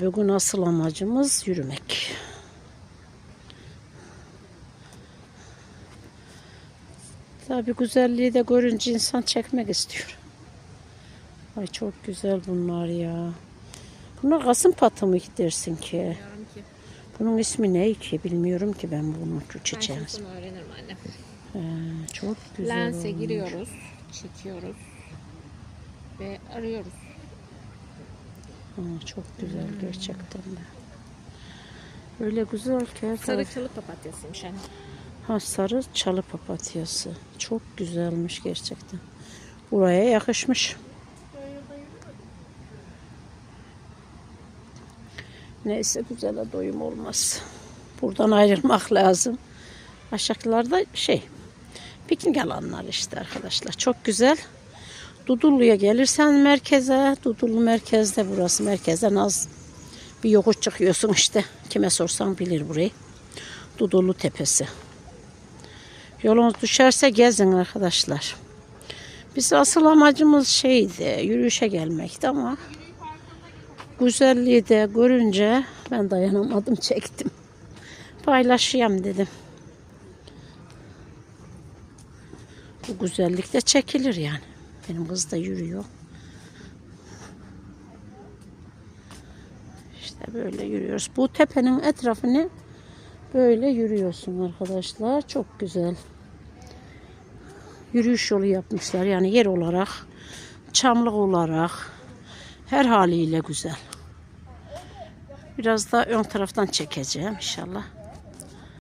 Bugün asıl amacımız yürümek. Tabi güzelliği de görünce insan çekmek istiyor. Ay çok güzel bunlar ya. Bunlar kasım patı mı dersin ki? Bunun ismi ne ki? Bilmiyorum ki ben bunu şu Ben çiçeğin. öğrenirim anne. He, çok güzel Lense olmuş. giriyoruz, çekiyoruz ve arıyoruz. Ha, çok güzel gerçekten de. Öyle güzel ki Sarı çalı papatyasıymış anne. Ha sarı çalı papatyası. Çok güzelmiş gerçekten. Buraya yakışmış. Neyse güzele doyum olmaz. Buradan ayrılmak lazım. Aşağılarda şey piknik alanlar işte arkadaşlar. Çok güzel. Dudullu'ya gelirsen merkeze, Dudullu merkezde burası. Merkezden az bir yokuş çıkıyorsun işte. Kime sorsan bilir burayı. Dudullu Tepesi. Yolunuz düşerse gezin arkadaşlar. Biz asıl amacımız şeydi, yürüyüşe gelmekti ama güzelliği de görünce ben dayanamadım, çektim. Paylaşayım dedim. Bu güzellik de çekilir yani. Benim kız da yürüyor. İşte böyle yürüyoruz. Bu tepenin etrafını böyle yürüyorsun arkadaşlar. Çok güzel. Yürüyüş yolu yapmışlar. Yani yer olarak, çamlık olarak her haliyle güzel. Biraz da ön taraftan çekeceğim inşallah.